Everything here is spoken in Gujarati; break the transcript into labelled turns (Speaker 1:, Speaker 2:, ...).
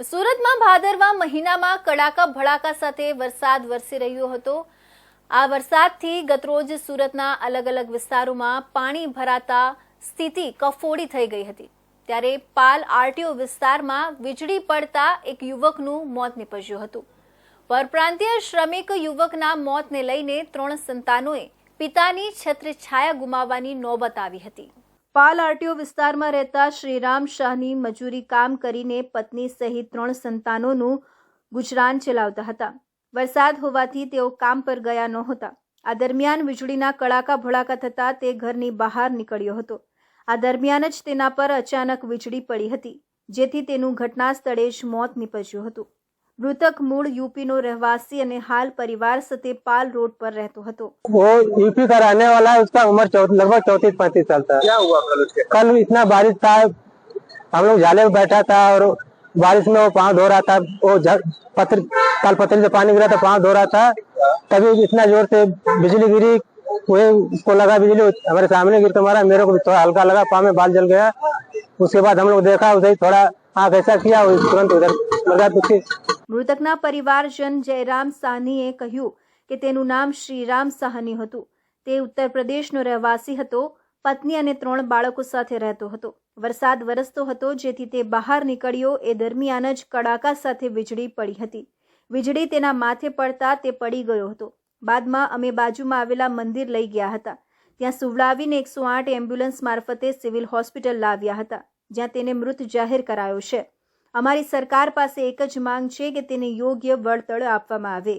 Speaker 1: સુરતમાં ભાદરવા મહિનામાં કડાકા ભડાકા સાથે વરસાદ વરસી રહ્યો હતો. આ વરસાદથી ગતરોજ સુરતના અલગ અલગ વિસ્તારોમાં પાણી ભરાતા સ્થિતિ કફોડી થઈ ગઈ હતી. ત્યારે પાલ આરટીઓ વિસ્તારમાં વીજળી પડતા એક યુવકનું મોત નીપજ્યું હતું. પરપ્રાંતીય શ્રમિક યુવકના મોતને લઈને ત્રણ સંતાનોએ પિતાની છત્રછાયા ગુમાવવાની નોબત આવી હતી. પાલ આરટીઓ વિસ્તારમાં રહેતા શ્રીરામ શાહની મજૂરી કામ કરીને પત્ની સહિત ત્રણ સંતાનોનું ગુજરાન ચલાવતા હતા. વરસાદ હોવાથી તેઓ કામ પર ગયા નહોતા. આ દરમિયાન વીજળીના કડાકા ભડાકા થતાં તે ઘરની બહાર નીકળ્યો હતો. આ દરમિયાન જ તેના પર અચાનક વીજળી પડી હતી, જેથી તેનું ઘટના સ્થળે જ મોત નીપજ્યું હતું. મૃતક મૂળ યુપીનો રહેવાસી અને હાલ પરિવાર સાથે પાલ રોડ પર રહેતો હતો
Speaker 2: वो यूपी का रहने वाला है उसका उम्र चौ- लगभग चौतीस पैंतीस साल था
Speaker 3: क्या हुआ कल उसके
Speaker 2: कल इतना बारिश था हम लोग झाले में बैठा था और बारिश में वो पाँव धो रहा था वो झ- पत्थर कल पत्थर से पानी गिरा था पाँव धो रहा था तभी इतना जोर से बिजली गिरी वो उसको लगा बिजली हमारे सामने गिर तो मारा मेरे को भी थोड़ा हल्का लगा पाँव में बाल जल गया उसके बाद हम लोग देखा उधर ही थोड़ा आँख ऐसा किया वो तुरंत उधर
Speaker 1: મૃતકના પરિવારજન જયરામ સાહનીએ કહ્યું કે તેનું નામ શ્રીરામ સાહની હતું. તે ઉત્તર પ્રદેશનો રહેવાસી હતો, પત્ની અને ત્રણ બાળકો સાથે રહેતો હતો. વરસાદ વરસતો હતો, જેથી તે બહાર નીકળ્યો. એ દરમિયાન જ કડાકા સાથે વીજળી પડી હતી. વીજળી તેના માથે પડતા તે પડી ગયો હતો. બાદમાં અમે બાજુમાં આવેલા મંદિર લઈ ગયા હતા. ત્યાં સુવડાવીને એકસો આઠ એમ્બ્યુલન્સ મારફતે સિવિલ હોસ્પિટલ લાવ્યા હતા, જ્યાં તેને મૃત જાહેર કરાયો છે. અમારી સરકાર પાસે એક જ માંગ છે કે તેને યોગ્ય વળતળ આપવામાં આવે.